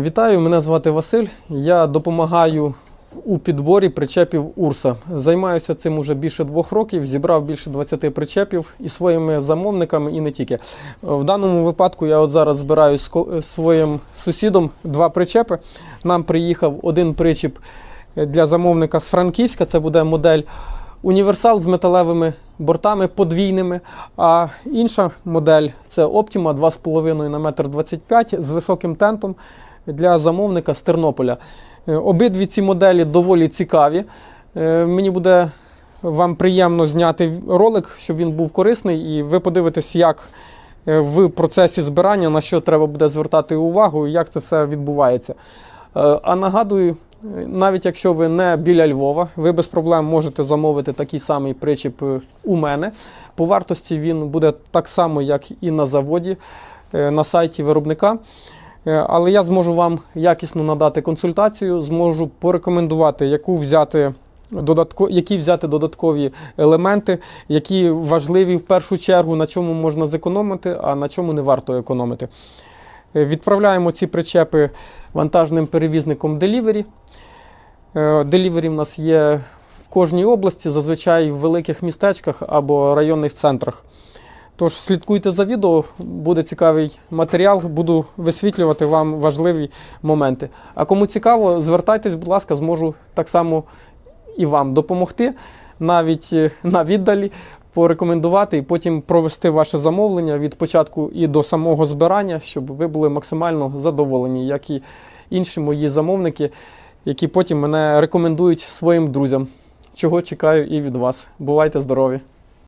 Вітаю, мене звати Василь. Я допомагаю у підборі причепів Урса. Займаюся цим уже більше двох років, зібрав більше 20 причепів і своїми замовниками, і не тільки. В даному випадку я от зараз збираю з своїм сусідом два причепи. Нам приїхав один причіп для замовника з Франківська. Це буде модель універсал з металевими бортами подвійними. А інша модель це Optima 2,5 на 1,25 м з високим тентом для замовника з Тернополя. Е, Обидві ці моделі доволі цікаві. Е, Мені буде вам приємно зняти ролик, щоб він був корисний, і ви подивитесь, як е, в процесі збирання на що треба буде звертати увагу і як це все відбувається. А нагадую, навіть якщо ви не біля Львова, ви без проблем можете замовити такий самий причіп у мене. По вартості він буде так само, як і на заводі, на сайті виробника. Е, Але я зможу вам якісно надати консультацію, зможу порекомендувати, яку взяти додатко, які взяти додаткові елементи, які важливі в першу чергу, на чому можна зекономити, а на чому не варто економити. Е, Відправляємо ці причепи вантажним перевізником Delivery. Е, Delivery в нас є в кожній області, зазвичай в великих містечках або районних центрах. Тож слідкуйте за відео, буде цікавий матеріал, буду висвітлювати вам важливі моменти. А кому цікаво, звертайтесь, будь ласка, зможу так само і вам допомогти, навіть е, на віддалі, порекомендувати і потім провести ваше замовлення від початку і до самого збирання, щоб ви були максимально задоволені, як і інші мої замовники, які потім мене рекомендують своїм друзям. Чого чекаю і від вас. Бувайте здорові!